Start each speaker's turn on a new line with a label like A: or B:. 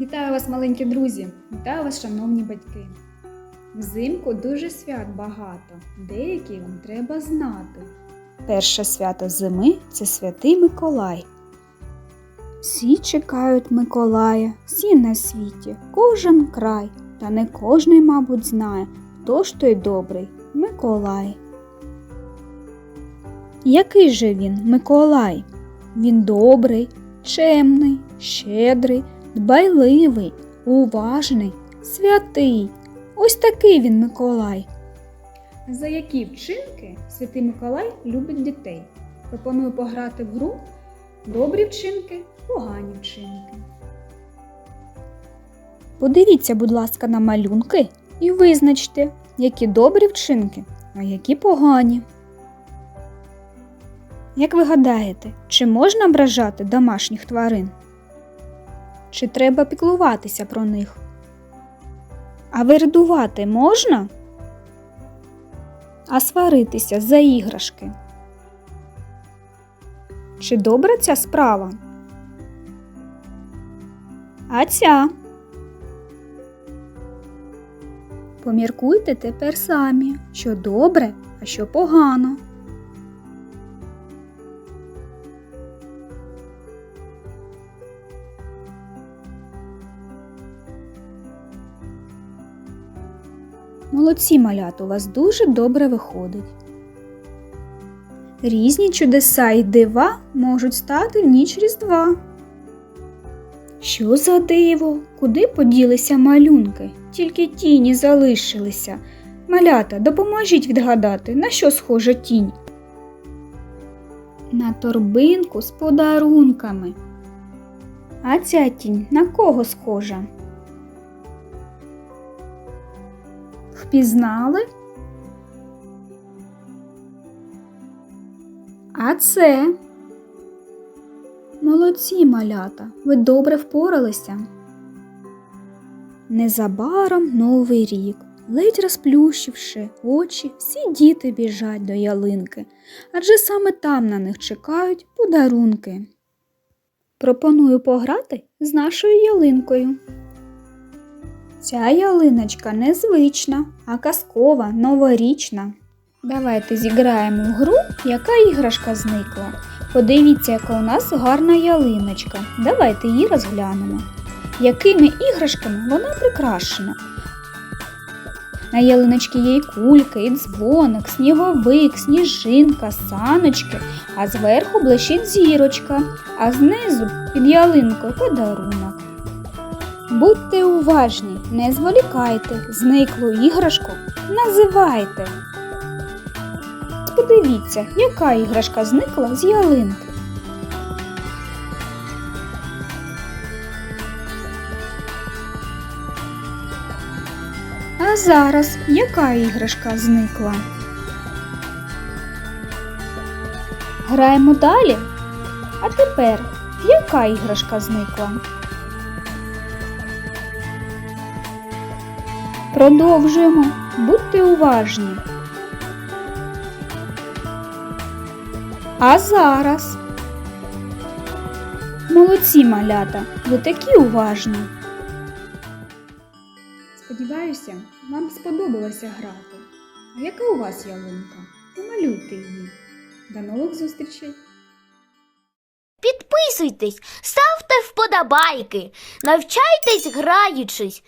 A: Вітаю вас, маленькі друзі! Вітаю вас, шановні батьки! Взимку дуже свят багато, деякі вам треба знати. Перше свято зими це святий Миколай. Всі чекають Миколая, всі на світі, кожен край, та не кожний, мабуть, знає, хто ж той добрий Миколай. Який же він, Миколай? Він добрий, чемний, щедрий, дбайливий, уважний, святий. Ось такий він Миколай. За які вчинки святий Миколай любить дітей? Пропоную пограти в гру добрі вчинки, погані вчинки. Подивіться, будь ласка, на малюнки і визначте, які добрі вчинки, а які погані. Як ви гадаєте, чи можна ображати домашніх тварин? Чи треба піклуватися про них? А виридувати можна? А сваритися за іграшки? Чи добра ця справа? А ця? Поміркуйте тепер самі, що добре, а що погано. Молодці малята, у вас дуже добре виходить. Різні чудеса і дива можуть стати в ніч Різдва. Що за диво? Куди поділися малюнки? Тільки тіні залишилися. Малята, допоможіть відгадати, на що схожа тінь? На торбинку з подарунками. А ця тінь на кого схожа? Впізнали? А це? Молодці малята, ви добре впоралися. Незабаром новий рік, ледь розплющивши очі, всі діти біжать до ялинки, адже саме там на них чекають подарунки. Пропоную пограти з нашою ялинкою. Ця ялиночка незвична, а казкова, новорічна. Давайте зіграємо в гру, яка іграшка зникла. Подивіться, яка у нас гарна ялиночка. Давайте її розглянемо. Якими іграшками вона прикрашена? На ялиночці є і кульки, і дзвоник, сніговик, сніжинка, саночки, а зверху блищить зірочка, а знизу під ялинкою подарунок. Будьте уважні, не зволікайте, зниклу іграшку називайте. Подивіться, яка іграшка зникла з ялинки. А зараз яка іграшка зникла? Граємо далі. А тепер яка іграшка зникла? Продовжуємо. Будьте уважні. А зараз. Молодці малята, ви такі уважні. Сподіваюся, вам сподобалося грати. А яка у вас ялинка? Помалюйте її. До нових зустрічей!
B: Підписуйтесь, ставте вподобайки, навчайтесь граючись